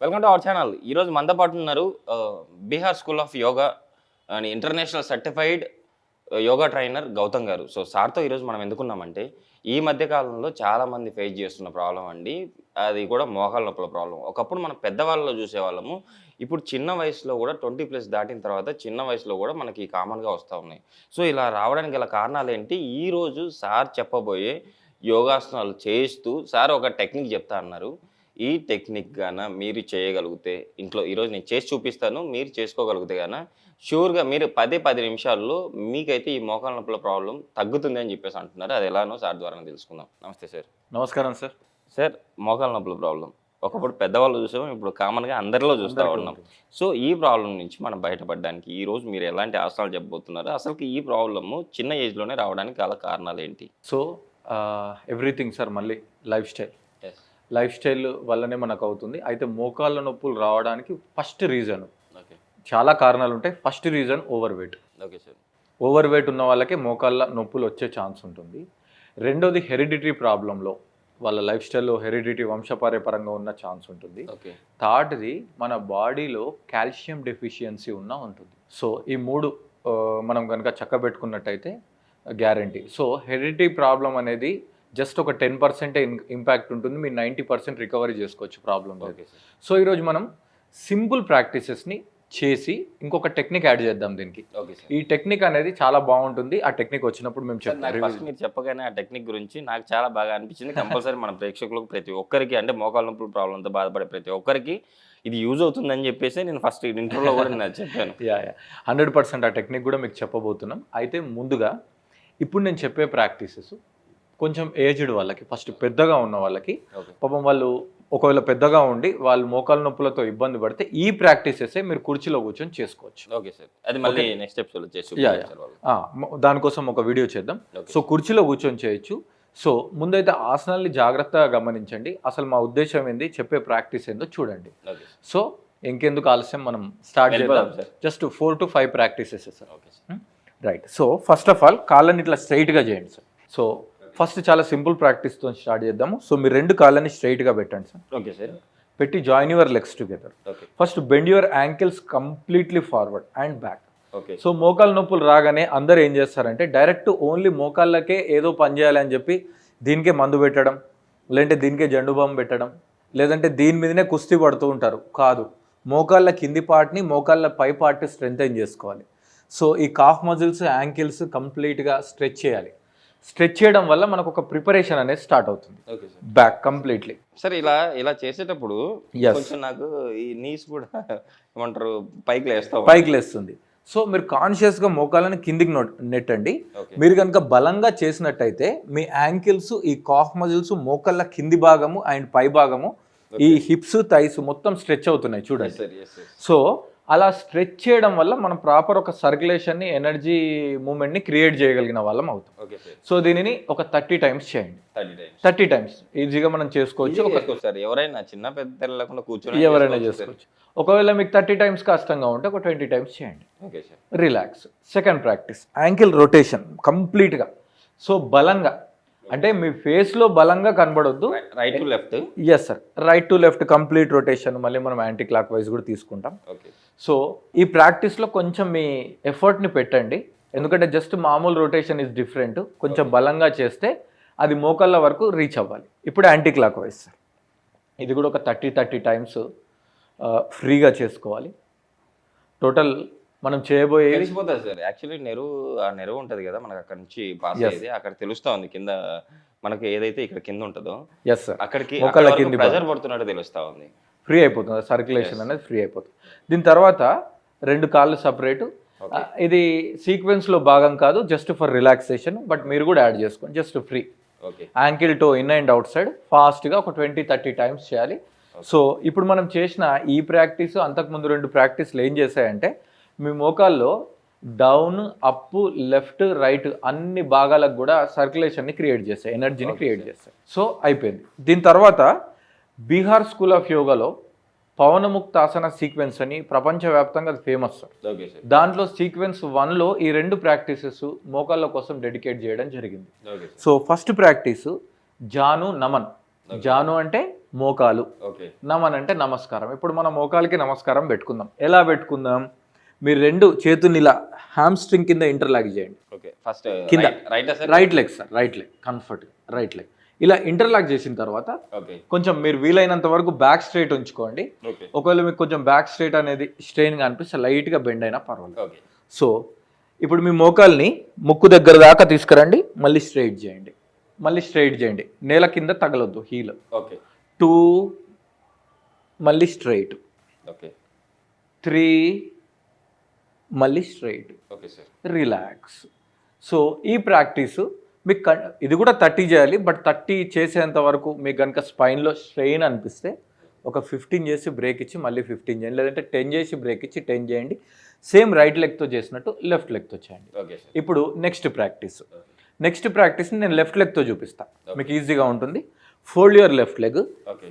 Welcome to our channel ఈరోజు మనతో పాటు ఉన్నారు Bihar school of yoga and international certified yoga trainer Gautam garu. So సార్తో ఈరోజు మనం ఎందుకున్నామంటే ఈ మధ్య కాలంలో ఫేస్ చేస్తున్న ప్రాబ్లం అండి. అది కూడా మోకాల నొప్పుల ప్రాబ్లం ఒకప్పుడు మనం పెద్దవాళ్ళలో చూసేవాళ్ళము. ఇప్పుడు చిన్న వయసులో కూడా ట్వంటీ ప్లస్ దాటిన తర్వాత చిన్న వయసులో కూడా మనకి కామన్గా వస్తూ ఉన్నాయి. సో ఇలా రావడానికి గల కారణాలు ఏంటి? ఈరోజు సార్ చెప్పబోయే యోగాసనాలు చేస్తూ సార్ ఒక టెక్నిక్ చెప్తా అన్నారు. ఈ టెక్నిక్ గాన మీరు చేయగలిగితే ఇంట్లో ఈరోజు నేను చేసి చూపిస్తాను మీరు చేసుకోగలిగితే గాన షూర్గా మీరు పదే పది నిమిషాల్లో మీకైతే ఈ మోకాల నొప్పుల ప్రాబ్లం తగ్గుతుంది అని చెప్పేసి అంటున్నారు. అది ఎలానో సార్ ద్వారా తెలుసుకుందాం. నమస్తే సార్. నమస్కారం సార్. సార్ మోకాల నొప్పుల ప్రాబ్లం ఒకప్పుడు పెద్దవాళ్ళు చూసాము ఇప్పుడు కామన్గా అందరిలో చూస్తూ ఉన్నాం. సో ఈ ప్రాబ్లం నుంచి మనం బయటపడడానికి ఈ రోజు మీరు ఎలాంటి ఆసనాలు చెప్పబోతున్నారు? అసలు ఈ ప్రాబ్లము చిన్న ఏజ్లోనే రావడానికి గల కారణాలు ఏంటి? సో ఎవ్రీథింగ్ సార్ మళ్ళీ లైఫ్ స్టైల్. లైఫ్ స్టైల్ వల్లనే మనకు అవుతుంది. అయితే మోకాళ్ళ నొప్పులు రావడానికి ఫస్ట్ రీజన్ ఓకే. చాలా కారణాలు ఉంటాయి. First reason overweight okay sir. Overweight ఉన్న వాళ్ళకే మోకాళ్ళ నొప్పులు వచ్చే ఛాన్స్ ఉంటుంది. రెండోది హెరిడిటరీ ప్రాబ్లంలో వాళ్ళ లైఫ్ స్టైల్లో హెరిడిటరీ వంశపార్యపరంగా ఉన్న ఛాన్స్ ఉంటుంది. ఓకే. థర్డ్ది మన బాడీలో కాల్షియం డెఫిషియన్సీ ఉన్న ఉంటుంది. సో ఈ మూడు మనం కనుక చక్కబెట్టుకున్నట్టయితే గ్యారంటీ. సో హెరిడిటరీ ప్రాబ్లం అనేది జస్ట్ ఒక టెన్ పర్సెంటే ఇంపాక్ట్ ఉంటుంది. మీరు నైంటీ పర్సెంట్ రికవరీ చేసుకోవచ్చు ప్రాబ్లం ఓకే సార్. సో ఈరోజు మనం సింపుల్ ప్రాక్టీసెస్ని చేసి ఇంకొక టెక్నిక్ యాడ్ చేద్దాం దీనికి. ఈ టెక్నిక్ అనేది చాలా బాగుంటుంది. ఆ టెక్నిక్ వచ్చినప్పుడు మేము చెప్తాం. మీరు చెప్పగానే ఆ టెక్నిక్ గురించి నాకు చాలా బాగా అనిపించింది. కంపల్సరీ మన ప్రేక్షకులకు ప్రతి ఒక్కరికి అంటే మోకాల నొప్పుల ప్రాబ్లంతో బాధపడే ప్రతి ఒక్కరికి ఇది యూజ్ అవుతుందని చెప్పేసి నేను ఫస్ట్ ఇంటర్వ్యూలో కూడా నేను చెప్పాను. హండ్రెడ్ పర్సెంట్ ఆ టెక్నిక్ కూడా మీకు చెప్పబోతున్నాం. అయితే ముందుగా ఇప్పుడు నేను చెప్పే ప్రాక్టీసెస్. కొంచెం ఏజ్డ్ వాళ్ళకి ఫస్ట్ పెద్దగా ఉన్న వాళ్ళకి పాపం వాళ్ళు ఒకవేళ పెద్దగా ఉండి వాళ్ళు మోకాల నొప్పులతో ఇబ్బంది పడితే ఈ ప్రాక్టీసెస్ మీరు కుర్చీలో కూర్చొని చేసుకోవచ్చు. ఓకే సార్ అది మళ్ళీ నెక్స్ట్ మ- దానికోసం ఒక వీడియో చేద్దాం. సో కుర్చీలో కూర్చొని చేయొచ్చు. సో ముందైతే ఆసనాల్ని జాగ్రత్తగా గమనించండి. అసలు మా ఉద్దేశం ఏంది? చెప్పే ప్రాక్టీస్ ఏందో చూడండి. సో ఇంకెందుకు ఆలస్యం? మనం స్టార్ట్ చేద్దాం. Just four to five practices sir okay sir. Right so first of all కాళ్ళని ఇట్లా స్ట్రైట్గా చేయండి సార్ సో ఫస్ట్ చాలా సింపుల్ ప్రాక్టీస్తో స్టార్ట్ చేద్దాము. సో మీరు రెండు కాళ్ళని స్ట్రైట్గా పెట్టండి సార్. Okay sir. పెట్టి join your legs together first bend your ankles completely forward and back okay. So మోకాళ్ళ నొప్పులు రాగానే అందరు ఏం చేస్తారంటే డైరెక్ట్ ఓన్లీ మోకాళ్ళకే ఏదో పని చేయాలని చెప్పి దీనికే మందు పెట్టడం లేదంటే దీనికే జండు బాంబు పెట్టడం లేదంటే దీని మీదనే కుస్తీ పడుతూ ఉంటారు. కాదు. మోకాళ్ళ కింది పార్ట్ని మోకాళ్ళ పై పార్ట్ స్ట్రెంగ్తైన్ చేసుకోవాలి. సో ఈ కాఫ్ మజిల్స్ యాంకిల్స్ కంప్లీట్గా స్ట్రెచ్ చేయాలి. స్ట్రెచ్ చేయడం వల్ల మనకు ఒక ప్రిపరేషన్ అనేది స్టార్ట్ అవుతుంది. బ్యాక్ కంప్లీట్లీ సార్ ఇలా ఇలా చేసేటప్పుడు. కొంచెం నాకు ఈ నీస్ కూడా ఏమంటారు పైకి లేస్తాం పైకి లేస్తుంది. సో మీరు కాన్షియస్గా మోకాళ్ళని కిందికి నెట్టండి. మీరు కనుక బలంగా చేసినట్టయితే మీ యాంకిల్స్ ఈ కాఫ్ మజిల్స్ మోకాళ్ళ కింది భాగము అండ్ పై భాగము ఈ హిప్స్ థైస్ మొత్తం స్ట్రెచ్ అవుతున్నాయి చూడండి. సో అలా స్ట్రెచ్ చేయడం వల్ల మనం ప్రాపర్ ఒక సర్క్యులేషన్ని ఎనర్జీ మూమెంట్ని క్రియేట్ చేయగలిగిన వాళ్ళం అవుతాం. ఓకే సార్ సో దీనిని ఒక థర్టీ టైమ్స్ చేయండి. థర్టీ టైమ్స్ థర్టీ టైమ్స్ ఈజీగా మనం చేసుకోవచ్చు. ఒక చేసుకోవచ్చు సార్ ఎవరైనా చిన్న పెద్ద లేకుండా కూర్చొని ఎవరైనా చేసుకోవచ్చు ఒకవేళ మీకు థర్టీ టైమ్స్ కష్టంగా ఉంటే ఒక ట్వంటీ టైమ్స్ చేయండి. Okay sir relax second practice ankle rotation కంప్లీట్గా సో బలంగా. అంటే మీ ఫేస్లో బలంగా కనబడొద్దు. Right to left yes sir right to left complete rotation మళ్ళీ మనం యాంటీ క్లాక్ వైజ్ కూడా తీసుకుంటాం. ఓకే సో ఈ ప్రాక్టీస్లో కొంచెం మీ ఎఫర్ట్ని పెట్టండి. ఎందుకంటే జస్ట్ మామూలు రొటేషన్ ఇస్ డిఫరెంట్ కొంచెం బలంగా చేస్తే అది మోకాళ్ళ వరకు రీచ్ అవ్వాలి. ఇప్పుడు యాంటీ క్లాక్ వైజ్ సార్ ఇది కూడా ఒక థర్టీ థర్టీ టైమ్స్ ఫ్రీగా చేసుకోవాలి. టోటల్ మనం చేయబోయేది తెలిసిపోతుంది సార్. యాక్చువల్లీ నెరువు ఆ నెరువు ఉంటది కదా మనకి అక్కడ నుంచి పాస్. అయ్యేది. అక్కడ తెలుస్తా ఉంది. కింద మనకి ఏదైతే ఇక్కడ కింద ఉంటుందో ఎస్ అక్కడికి ప్రెజర్ పడుతున్నట్టు తెలుస్తా ఉంది. ఫ్రీ అయిపోతుంది. సర్క్యులేషన్ అనేది ఫ్రీ అయిపోతుంది. దీని తర్వాత రెండు కాళ్ళు సపరేట్. ఇది సీక్వెన్స్లో భాగం కాదు. జస్ట్ ఫర్ రిలాక్సేషన్ బట్ మీరు కూడా యాడ్ చేసుకోండి. Just free okay ankle toe in and out side ఫాస్ట్గా ఒక ట్వంటీ థర్టీ టైమ్స్ చేయాలి. సో ఇప్పుడు మనం చేసిన ఈ ప్రాక్టీస్ అంతకుముందు రెండు ప్రాక్టీస్లు ఏం చేశాయంటే మీ మోకాల్లో డౌన్ అప్ లెఫ్ట్ రైట్ అన్ని భాగాలకు కూడా సర్క్యులేషన్ని క్రియేట్ చేస్తాయి ఎనర్జీని క్రియేట్ చేస్తాయి. సో అయిపోయింది. దీని తర్వాత బీహార్ స్కూల్ ఆఫ్ యోగాలో పవనముక్తాసన సీక్వెన్స్ అని ప్రపంచవ్యాప్తంగా అది ఫేమస్. దాంట్లో సీక్వెన్స్ వన్లో ఈ రెండు ప్రాక్టీసెస్ మోకాళ్ళ కోసం డెడికేట్ చేయడం జరిగింది. సో ఫస్ట్ ప్రాక్టీస్ జాను నమన్. జాను అంటే మోకాలు. ఓకే నమన్ అంటే నమస్కారం. ఇప్పుడు మనం మోకాలకి నమస్కారం పెట్టుకుందాం. ఎలా పెట్టుకుందాం? మీరు రెండు చేతుల్ని ఇలా హ్యామ్స్ట్రింగ్ కింద ఇంటర్లాక్ చేయండి. ఓకే ఫస్ట్ కింద. Right leg sir right leg comfort right leg ఇలా ఇంటర్లాక్ చేసిన తర్వాత ఓకే కొంచెం మీరు వీలైనంత వరకు బ్యాక్ స్ట్రైట్ ఉంచుకోండి. ఒకవేళ మీకు కొంచెం బ్యాక్ స్ట్రైట్ అనేది స్ట్రెయిన్గా అనిపిస్తే లైట్గా బెండ్ అయినా పర్వాలేదు. సో ఇప్పుడు మీ మోకాల్ని ముక్కు దగ్గర దాకా తీసుకురండి. మళ్ళీ స్ట్రైట్ చేయండి. మళ్ళీ స్ట్రైట్ చేయండి. నేల కింద తగలొద్దు హీల్ ఓకే టూ మళ్ళీ స్ట్రైట్ ఓకే త్రీ మళ్ళీ straight okay sir relax so ఈ ప్రాక్టీస్ మీకు ఇది కూడా థర్టీ చేయాలి బట్ థర్టీ చేసేంత వరకు మీకు కనుక స్పైన్లో స్ట్రెయిన్ అనిపిస్తే ఒక ఫిఫ్టీన్ చేసి బ్రేక్ ఇచ్చి మళ్ళీ ఫిఫ్టీన్ చేయండి. లేదంటే టెన్ చేసి బ్రేక్ ఇచ్చి టెన్ చేయండి. సేమ్ రైట్ లెగ్తో చేసినట్టు లెఫ్ట్ లెగ్తో చేయండి. ఇప్పుడు నెక్స్ట్ ప్రాక్టీస్ నెక్స్ట్ ప్రాక్టీస్ నేను లెఫ్ట్ లెగ్తో చూపిస్తా. మీకు ఈజీగా ఉంటుంది. Fold your left leg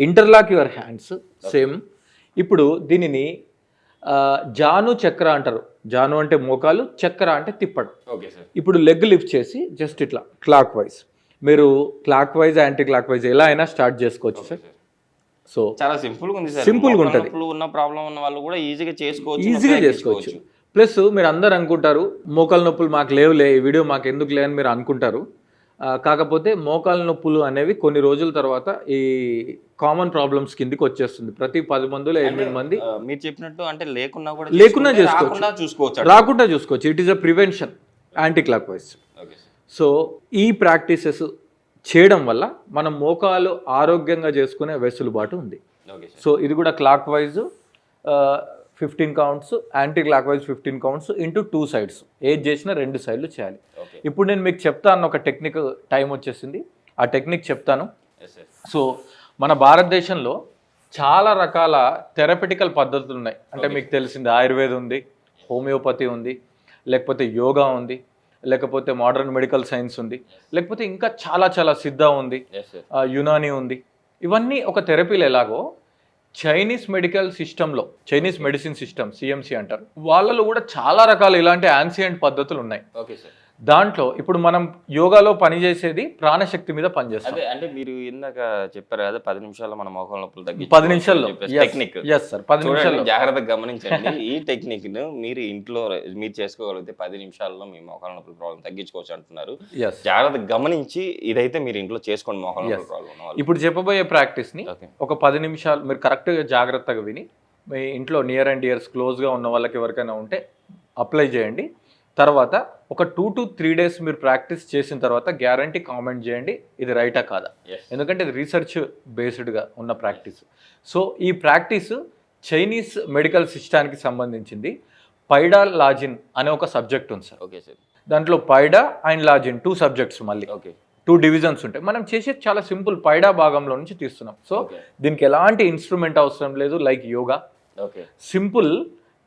interlock your hands same ఇప్పుడు దీనిని జాను చక్ర అంటారు. జాను అంటే మోకాలు చక్ర అంటే తిప్పడం. Okay sir. ఇప్పుడు లెగ్ లిఫ్ట్ చేసి జస్ట్ ఇట్లా క్లాక్ వైజ్. మీరు clockwise anticlockwise ఎలా అయినా స్టార్ట్ చేసుకోవచ్చు సార్. సో చాలా సింపుల్ ఉంది సార్. Simple గా మోకాళ్ళ ఉంటది. ఉన్న ప్రాబ్లం ఉన్న వాళ్ళు కూడా ఈజీగా చేసుకోవచ్చు ఈజీగా చేసుకోవచ్చు. ప్లస్ మీరు అందరు అనుకుంటారు మోకాల నొప్పులు మాకు లేవులే ఈ వీడియో మాకు ఎందుకు లే అని మీరు అనుకుంటారు. కాకపోతే మోకాల నొప్పులు అనేవి కొన్ని రోజుల తర్వాత ఈ కామన్ ప్రాబ్లమ్స్ కిందికి వచ్చేస్తుంది. ప్రతి పది మందిలో ఎనిమిది మంది మీరు చెప్పినట్టు అంటే లేకున్నా కూడా లేకున్నా చేసుకుంటే చేసుకోవచ్చు. రాకుండా చూసుకోవచ్చు రాకుండా చూసుకోవచ్చు. It is a prevention anticlockwise so ఈ ప్రాక్టీసెస్ చేయడం వల్ల మనం మోకాలు ఆరోగ్యంగా చేసుకునే వెసులుబాటు ఉంది. సో ఇది కూడా clockwise fifteen counts anticlockwise fifteen counts into two sides ఏది చేసినా రెండు సైడ్లు చేయాలి. ఇప్పుడు నేను మీకు చెప్తాను ఒక టెక్నిక్ టైం వచ్చేసింది. ఆ టెక్నిక్ చెప్తాను. సో మన భారతదేశంలో చాలా రకాల థెరపెటికల్ పద్ధతులు ఉన్నాయి. అంటే మీకు తెలిసింది ఆయుర్వేదం ఉంది హోమియోపతి ఉంది లేకపోతే యోగా ఉంది లేకపోతే మోడర్న్ మెడికల్ సైన్స్ ఉంది లేకపోతే ఇంకా చాలా చాలా సిద్ధ ఉంది యునాని ఉంది. ఇవన్నీ ఒక థెరపీలు ఎలాగో చైనీస్ మెడికల్ సిస్టంలో చైనీస్ మెడిసిన్ సిస్టమ్ సిఎంసి అంటారు వాళ్ళలో కూడా చాలా రకాల ఇలాంటి యాన్సియంట్ పద్ధతులు ఉన్నాయి ఓకే సార్. దాంట్లో ఇప్పుడు మనం యోగాలో పనిచేసేది ప్రాణశక్తి మీద పనిచేస్తాం. అదే అంటే మీరు ఇందాక చెప్పారు కదా పది నిమిషాల్లో మన మోకాళ్ళ నొప్పులు తగ్గి పది నిమిషాల్లో. టెక్నిక్ ఎస్ సార్ పది నిమిషాల్లో. జాగ్రత్తగా గమనించండి. ఈ టెక్నిక్ను మీరు ఇంట్లో మీరు చేసుకోగలిగితే పది నిమిషాల్లో మీ మోకాళ్ళ నొప్పుల ప్రాబ్లం తగ్గించుకోవచ్చు అంటున్నారు. ఎస్ జాగ్రత్తగా గమనించి ఇదైతే మీరు ఇంట్లో చేసుకోండి మోకాళ్ళ నొప్పుల ప్రాబ్లం ఇప్పుడు చెప్పబోయే ప్రాక్టీస్ని ఒక పది నిమిషాలు మీరు కరెక్ట్గా జాగ్రత్తగా విని మీ ఇంట్లో నియర్ అండ్ ఇయర్స్ క్లోజ్గా ఉన్న వాళ్ళకి ఎవరికైనా ఉంటే అప్లై చేయండి. తర్వాత ఒక టూ టు త్రీ డేస్ మీరు ప్రాక్టీస్ చేసిన తర్వాత గ్యారంటీ కామెంట్ చేయండి. ఇది రైటా కాదా? ఎందుకంటే ఇది రీసెర్చ్ బేస్డ్గా ఉన్న ప్రాక్టీస్ సో ఈ ప్రాక్టీస్ చైనీస్ మెడికల్ సిస్టానికి సంబంధించింది. పైడా లాజిన్ అనే ఒక సబ్జెక్ట్ ఉంది సార్ ఓకే సార్ దాంట్లో Paida and Lajin two subjects మళ్ళీ. ఓకే టూ డివిజన్స్ ఉంటాయి. మనం చేసేది చాలా సింపుల్ పైడా భాగంలో నుంచి తీస్తున్నాం. సో దీనికి ఎలాంటి ఇన్స్ట్రుమెంట్ అవసరం లేదు like yoga okay simple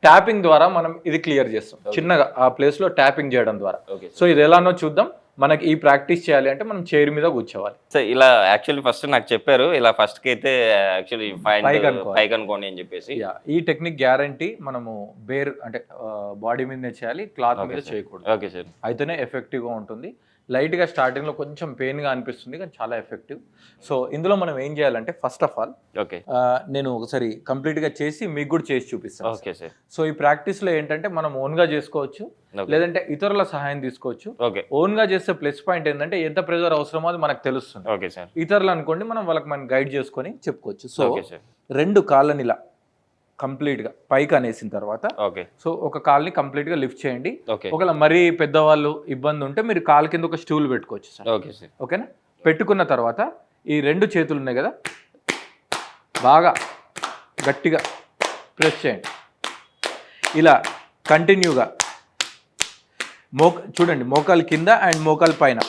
tapping ద్వారా మనం ఇది క్లియర్ చేస్తాం. చిన్నగా ఆ ప్లేస్లో ట్యాపింగ్ చేయడం ద్వారా. సో ఇది ఎలానో చూద్దాం. మనకి ఈ ప్రాక్టీస్ చేయాలి అంటే మనం చైర్ మీద కూర్చోవాలి. సార్ ఇలా యాక్చువల్లీ ఫస్ట్ నాకు చెప్పారు. ఇలా ఫస్ట్కి అయితే యాక్చువల్లీ పైకి. పైకి అనుకోండి అని చెప్పేసి. ఈ టెక్నిక్ గ్యారంటీ మనము బేర్ అంటే బాడీ మీదనే చేయాలి క్లాత్ మీద చేయకూడదు. ఓకే సార్ అయితేనే ఎఫెక్టివ్గా ఉంటుంది. లైట్గా స్టార్టింగ్లో కొంచెం పెయిన్గా అనిపిస్తుంది కానీ చాలా ఎఫెక్టివ్. సో ఇందులో మనం ఏం చేయాలంటే ఫస్ట్ ఆఫ్ ఆల్ ఓకే. నేను ఒకసారి కంప్లీట్గా చేసి మీకు కూడా చేసి చూపిస్తాను ఓకే సార్. సో ఈ ప్రాక్టీస్లో ఏంటంటే మనం ఓన్గా చేసుకోవచ్చు. లేదంటే ఇతరుల సహాయం తీసుకోవచ్చు. ఓకే. ఓన్గా చేస్తే ప్లస్ పాయింట్ ఏంటంటే ఎంత ప్రెజర్ అవసరమో అది మనకు తెలుస్తుంది. Okay sir. ఇతరులు అనుకోండి మనం వాళ్ళకి మనం గైడ్ చేసుకొని చెప్పుకోవచ్చు. సో రెండు కాళ్ళని ఇలా కంప్లీట్గా పైకి అనేసిన తర్వాత ఓకే. సో ఒక కాల్ని కంప్లీట్గా లిఫ్ట్ చేయండి. ఓకే. ఒకవేళ మరీ పెద్దవాళ్ళు ఇబ్బంది ఉంటే మీరు కాలు కింద ఒక స్టూల్ పెట్టుకోవచ్చు సార్. Okay sir. ఓకేనా? పెట్టుకున్న తర్వాత ఈ రెండు చేతులు ఉన్నాయి కదా బాగా గట్టిగా ప్రెస్ చేయండి. ఇలా కంటిన్యూగా మోక చూడండి మోకాలు కింద అండ్ మోకాలు పైన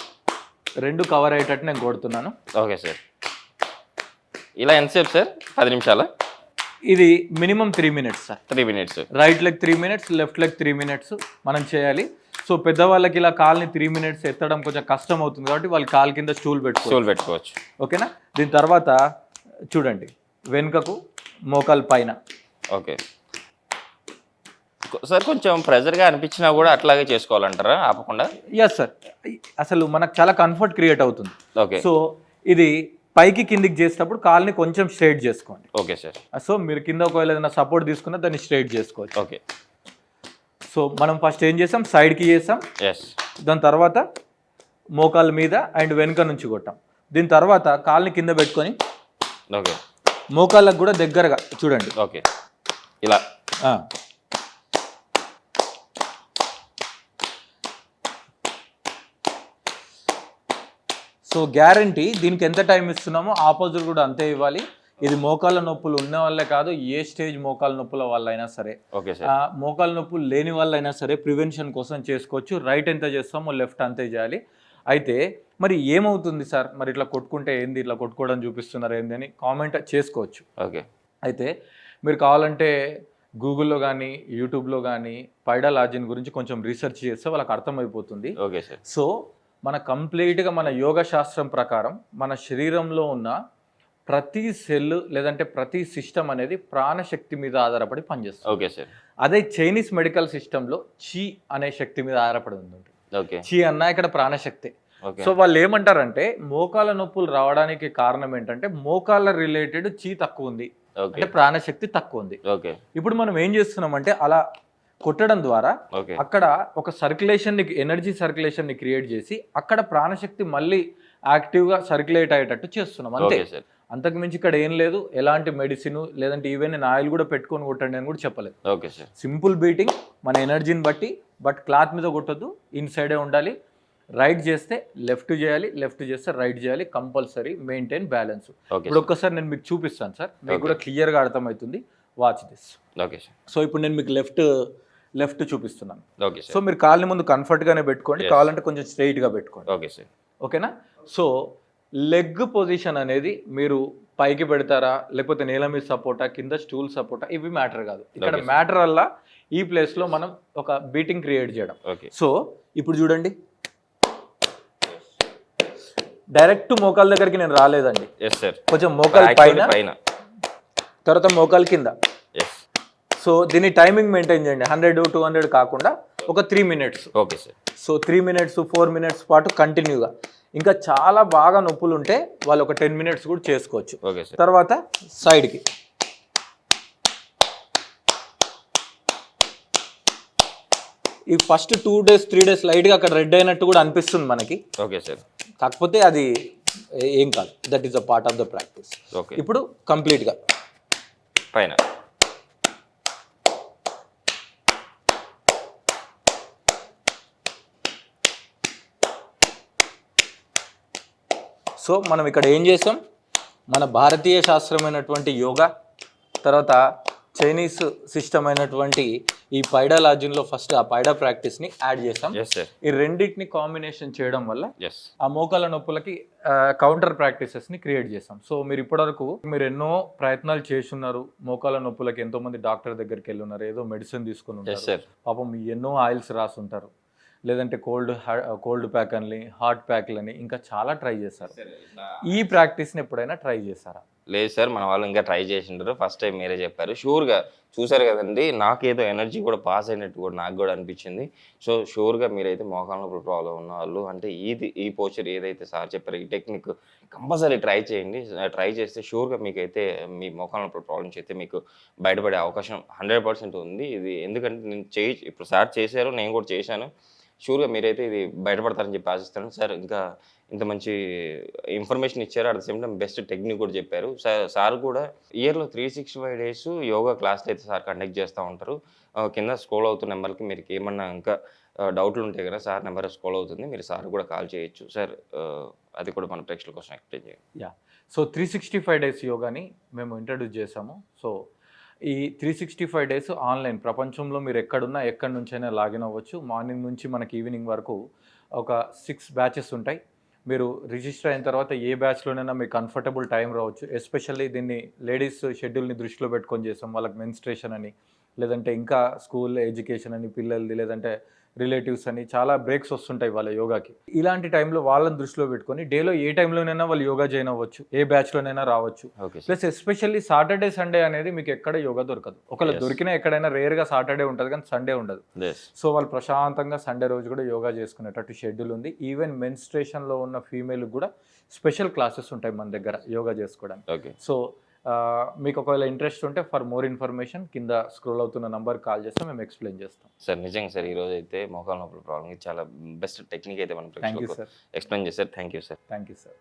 రెండు కవర్ అయ్యేటట్టు నేను కొడుతున్నాను. Okay sir. ఇలా ఎంతసేపు సార్? పది నిమిషాల? ఇది minimum three minutes sir. Three minutes. Right leg three minutes left leg three minutes మనం చేయాలి. సో పెద్దవాళ్ళకి ఇలా కాల్ని త్రీ మినిట్స్ ఎత్తడం కొంచెం కష్టం అవుతుంది కాబట్టి వాళ్ళు కాలు కింద స్టూల్ పెట్టుకోవాలి స్టూల్ పెట్టుకోవచ్చు. ఓకేనా దీని తర్వాత చూడండి వెనుకకు మోకాలు పైన. ఓకే సార్ కొంచెం ప్రెజర్గా అనిపించినా కూడా అట్లాగే చేసుకోవాలంటారా? ఆపకుండా? ఎస్ సార్ అసలు మనకు చాలా కంఫర్ట్ క్రియేట్ అవుతుంది. ఓకే సో ఇది పైకి కిందికి చేసేటప్పుడు కాల్ని కొంచెం స్ట్రైట్ చేసుకోండి. Okay sir. సో మీరు కింద ఒకవేళ ఏదైనా సపోర్ట్ తీసుకున్నా దాన్ని స్ట్రైట్ చేసుకోవచ్చు. ఓకే. సో మనం ఫస్ట్ ఏం చేసాం? సైడ్కి చేసాం. ఎస్ దాని తర్వాత మోకాళ్ళ మీద అండ్ వెనుక నుంచి కొట్టాం. దీని తర్వాత కాల్ని కింద పెట్టుకొని ఓకే. మోకాళ్ళకు కూడా దగ్గరగా చూడండి. ఓకే. ఇలా. సో గ్యారంటీ దీనికి ఎంత టైం ఇస్తున్నామో ఆపోజిట్ కూడా అంతే ఇవ్వాలి. ఇది మోకాళ్ళ నొప్పులు ఉన్న వాళ్ళే కాదు ఏ స్టేజ్ మోకాళ్ళ నొప్పుల వాళ్ళైనా సరే. Okay sir. ఆ, మోకాళ్ళ నొప్పులు లేని వాళ్ళైనా సరే ప్రివెన్షన్ కోసం చేసుకోవచ్చు. రైట్ ఎంత చేస్తామో లెఫ్ట్ అంతే చేయాలి. అయితే మరి ఏమవుతుంది సార్? మరి ఇట్లా కొట్టుకుంటే ఏంది? ఇట్లా కొట్టుకోవడం చూపిస్తున్నారు ఏంది అని కామెంట్ చేసుకోవచ్చు. ఓకే. అయితే మీరు కావాలంటే గూగుల్లో కానీ యూట్యూబ్లో కానీ పైడాలజీన్ గురించి కొంచెం రీసెర్చ్ చేస్తే వాళ్ళకి అర్థమైపోతుంది. Okay sir. సో మన కంప్లీట్గా మన యోగ శాస్త్రం ప్రకారం మన శరీరంలో ఉన్న ప్రతి సెల్ లేదంటే ప్రతి సిస్టమ్ అనేది ప్రాణశక్తి మీద ఆధారపడి పనిచేస్తుంది. Okay sir. అదే చైనీస్ మెడికల్ సిస్టంలో చి అనే శక్తి మీద ఆధారపడి ఉంది ఓకే. చి అన్న ఇక్కడ ప్రాణశక్తి. సో వాళ్ళు ఏమంటారంటే మోకాల నొప్పులు రావడానికి కారణం ఏంటంటే మోకాళ్ళ రిలేటెడ్ చీ తక్కువ ఉంది. ఓకే. అంటే ప్రాణశక్తి తక్కువ ఉంది. ఓకే. ఇప్పుడు మనం ఏం చేస్తున్నామంటే అలా కొట్టడం ద్వారా అక్కడ ఒక సర్క్యులేషన్ని ఎనర్జీ సర్క్యులేషన్ని క్రియేట్ చేసి అక్కడ ప్రాణశక్తి మళ్ళీ యాక్టివ్గా సర్క్యులేట్ అయ్యేటట్టు చేస్తున్నాం. అంతే. అంతకు మించి ఇక్కడ ఏం లేదు. ఎలాంటి మెడిసిన్ లేదంటే ఈవెన్ నేను ఆయిల్ కూడా పెట్టుకొని కొట్టండి అని కూడా చెప్పలేదు. Okay sir. సింపుల్ బీటింగ్ మన ఎనర్జీని బట్టి బట్ క్లాత్ మీద కొట్టొద్దు. ఇన్సైడే ఉండాలి. రైట్ చేస్తే లెఫ్ట్ చేయాలి. లెఫ్ట్ చేస్తే రైట్ చేయాలి. Compulsory maintain balance. ఇప్పుడు ఒక్కసారి నేను మీకు చూపిస్తాను సార్. మీకు కూడా క్లియర్గా అర్థమవుతుంది. Watch this. Okay sir. So ఇప్పుడు నేను మీకు లెఫ్ట్ లెఫ్ట్ చూపిస్తున్నాను. ఓకే సో మీరు కాళ్ళని ముందు కంఫర్ట్గానే పెట్టుకోండి. కావాలంటే కొంచెం స్ట్రైట్గా పెట్టుకోండి. ఓకే సార్ ఓకేనా సో లెగ్ పొజిషన్ అనేది మీరు పైకి పెడతారా లేకపోతే నేల మీద సపోర్టా కింద స్టూల్ సపోర్టా ఇవి మ్యాటర్ కాదు. ఇక్కడ. మ్యాటర్ వల్ల ఈ ప్లేస్లో మనం ఒక బీటింగ్ క్రియేట్ చేయడం. ఓకే సో ఇప్పుడు చూడండి. డైరెక్ట్ మోకాల దగ్గరికి నేను రాలేదండి. కొంచెం మోకాల పైన. తర్వాత మోకాల కింద. సో దీని టైమింగ్ మెయింటైన్ చేయండి. హండ్రెడ్ టూ హండ్రెడ్ కాకుండా ఒక three minutes okay sir so three minutes four minutes పాటు కంటిన్యూగా ఇంకా చాలా బాగా నొప్పులు ఉంటే వాళ్ళు ఒక టెన్ మినిట్స్ కూడా చేసుకోవచ్చు. ఓకే సార్ తర్వాత సైడ్కి ఈ first two days three days లైట్గా అక్కడ రెడ్ అయినట్టు కూడా అనిపిస్తుంది మనకి. ఓకే సార్ కాకపోతే అది ఏ- కాదు. That is a part of the practice okay ఇప్పుడు కంప్లీట్గా పైన సో మనం ఇక్కడ ఏం చేసాం? మన భారతీయ శాస్త్రమైనటువంటి యోగా తర్వాత చైనీస్ సిస్టమ్ అయినటువంటి ఈ పైడాలజీన్లో ఫస్ట్ ఆ పైడా ప్రాక్టీస్ని యాడ్ చేసాం. ఎస్ సార్ ఈ రెండింటిని కాంబినేషన్ చేయడం వల్ల ఆ మోకాల నొప్పులకి కౌంటర్ ప్రాక్టీసెస్ని క్రియేట్ చేసాం. సో మీరు ఇప్పటివరకు మీరు ఎన్నో ప్రయత్నాలు చేస్తున్నారు మోకాల నొప్పులకి ఎంతో మంది డాక్టర్ దగ్గరికి వెళ్ళి ఉన్నారు. ఏదో మెడిసిన్ తీసుకుని ఉంటారు. పాపం ఎన్నో ఆయిల్స్ రాసుంటారు. లేదంటే కోల్డ్ కోల్డ్ ప్యాక్ అని హాట్ ప్యాక్లని ఇంకా చాలా ట్రై చేశారు. ఈ ప్రాక్టీస్ని ఎప్పుడైనా ట్రై చేశారా? లేదు సార్ మన వాళ్ళు ఇంకా ట్రై చేసింటారు ఫస్ట్ టైం మీరే చెప్పారు. షూర్గా చూసారు కదండి నాకేదో ఎనర్జీ కూడా పాస్ అయినట్టు కూడా నాకు కూడా అనిపించింది. సో షూర్గా మీరైతే మోకాళ్ళ నొప్పులు ప్రాబ్లం ఉన్న వాళ్ళు అంటే ఇది ఈ పోచర్ ఏదైతే సార్ చెప్పారో ఈ టెక్నిక్ కంపల్సరీ ట్రై చేయండి. ట్రై చేస్తే షూర్గా మీకైతే మీ మోకాళ్ళ నొప్పుల ప్రాబ్లమ్స్ అయితే మీకు బయటపడే అవకాశం హండ్రెడ్ పర్సెంట్ ఉంది. ఇది ఎందుకంటే నేను చేయి ఇప్పుడు సార్ చేశారు నేను కూడా చేశాను. షూర్గా మీరైతే ఇది బయటపడతారని చెప్పి ఆశిస్తాను. సార్ ఇంకా ఇంత మంచి ఇన్ఫర్మేషన్ ఇచ్చారు. At the same time best technique కూడా చెప్పారు. సార్ సార్ కూడా ఇయర్లో three sixty five days yoga క్లాస్లు అయితే సార్ కండక్ట్ చేస్తూ ఉంటారు. కింద స్క్రోల్ అవుతున్న నెంబర్కి మీరు ఏమన్నా ఇంకా డౌట్లు ఉంటే కదా సార్ నెంబర్ స్క్రోల్ అవుతుంది. మీరు సార్ కూడా కాల్ చేయొచ్చు. సార్ అది కూడా మన ప్రేక్షకుల కోసం ఎక్స్ప్లెయిన్ చేయండి. Yeah. So three sixty five days యోగాని మేము ఇంట్రడ్యూస్ చేసాము. సో ఈ three sixty five days online ప్రపంచంలో మీరు ఎక్కడున్నా ఎక్కడి నుంచైనా లాగిన్ అవ్వచ్చు. మార్నింగ్ నుంచి మనకి ఈవినింగ్ వరకు ఒక సిక్స్ బ్యాచెస్ ఉంటాయి. మీరు రిజిస్టర్ అయిన తర్వాత ఏ బ్యాచ్లోనైనా మీకు కంఫర్టబుల్ టైం రావచ్చు. ఎస్పెషల్లీ దీన్ని లేడీస్ షెడ్యూల్ని దృష్టిలో పెట్టుకొని చేసాం వాళ్ళకి మెన్స్ట్రేషన్ అని లేదంటే ఇంకా స్కూల్ ఎడ్యుకేషన్ అని పిల్లలది లేదంటే రిలేటివ్స్ అని చాలా బ్రేక్స్ వస్తుంటాయి వాళ్ళ యోగాకి. ఇలాంటి టైంలో వాళ్ళని దృష్టిలో పెట్టుకొని డేలో ఏ టైంలోనైనా వాళ్ళు యోగా జాయిన్ అవ్వచ్చు ఏ బ్యాచ్లోనైనా రావచ్చు. ప్లస్ ఎస్పెషల్లీ సాటర్డే సండే అనేది మీకు ఎక్కడ యోగా దొరకదు. ఒకవేళ. దొరికినా ఎక్కడైనా రేర్గా సాటర్డే ఉంటుంది కానీ సండే ఉండదు. సో వాళ్ళు ప్రశాంతంగా సండే రోజు కూడా యోగా చేసుకునేటట్టు షెడ్యూల్ ఉంది. ఈవెన్ మెన్స్ట్రేషన్లో ఉన్న ఫీమేల్ కూడా స్పెషల్ క్లాసెస్ ఉంటాయి మన దగ్గర యోగా చేసుకోవడానికి. సో మీకు ఒకవేళ ఇంట్రెస్ట్ ఉంటే ఫర్ మోర్ ఇన్ఫర్మేషన్ కింద స్క్రోల్ అవుతున్న నంబర్ కాల్ చేస్తే మేము ఎక్స్ప్లెయిన్ చేస్తాం. సార్ నిజంగా సార్ ఈ రోజు అయితే మోకాల నొప్పుల ప్రాబ్లం చాలా బెస్ట్ టెక్నిక్ అయితే మనం థ్యాంక్ యూ ప్రేక్షకులకు సార్ ఎక్స్ప్లెయిన్ చేశారు. Thank you sir thank you sir